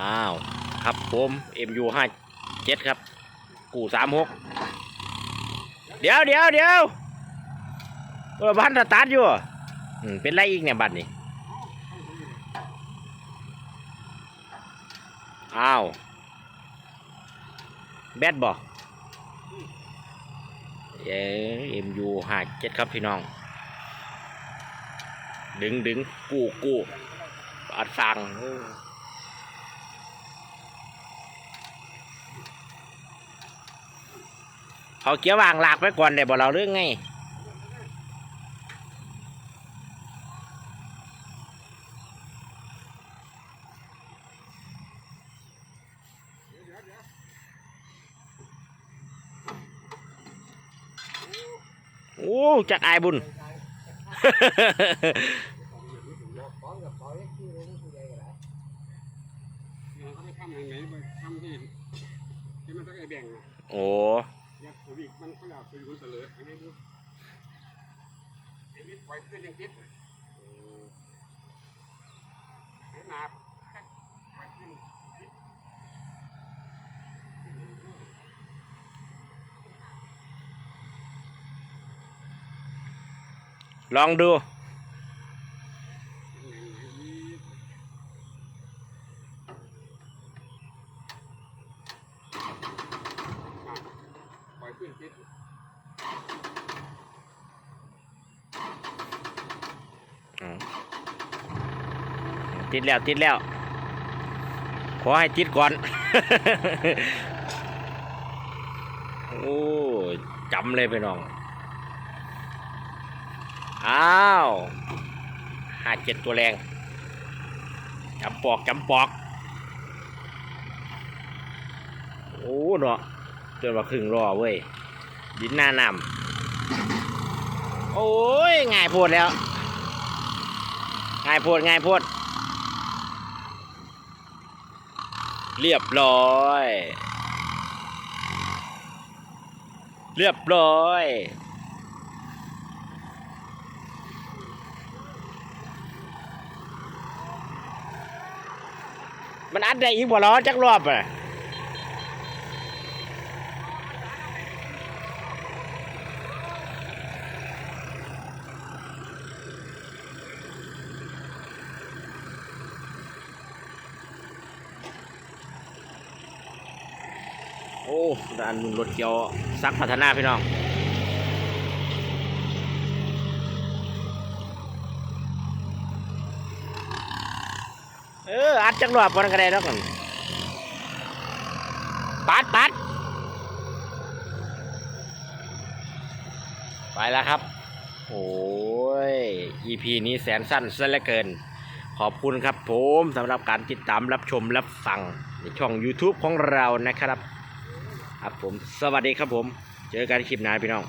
อ้าว ครับผม MU ห้าเจ็ดครับ กูสามหกเดี๋ยวเดี๋ยวเดี๋ยวเออบ้านสตาร์ทอยู่อืมเป็นไรอีกเนี่ยบัตรนี่อ้าว แบดบอกเอ้เอ็มยูห้าเจ็ดครับพี่น้อง ดึงดึงกู้กู้อัดสั่งโอ้ เขาเกียววางหลากไปก่อนได้บ่เราเรื่องไงโอ้จักอายบุญเขาไปทำอ ยักษ์ทวีมันต้องไอแบ่งนะโอ้ยัดวิกมันเขาอยากไปอยู่คนเสลออันนี้ดูไอ้มิดปล่อยขึ้นยังคิดเห็นหนาปล่อยขึ้นลองดู ปล่อย ขึ้นคิดอืมติดแล้วติดแล้ว ขอให้ติดก่อน โอ้จำเลยไปน้อง อ้าวห้าเจ็ดตัวแรงจำปอกจำปอก โอ้เนาะ จนว่าครึ่งรอเว้ยดินหน้านำโอ้ยง่ายโพดแล้วง่ายโพดง่ายโพดเรียบร้อย เรียบร้อยมันอัดได้อีกบ่ล้อจักรอบอะ โอ้ด้านรถเกียวซักพัฒนาพี่น้องเอออัดจักรอบมันก็ได้แล้วกันปัดปัดไปแล้วครับโอ้ย EP นี้แสนสั้นซะเหลือเกิน ขอบคุณครับผมสำหรับการติดตามรับชมรับฟังในช่อง YouTube ของเรานะครับ ครับผม สวัสดีครับผม เจอกันคลิปหน้าพี่น้อง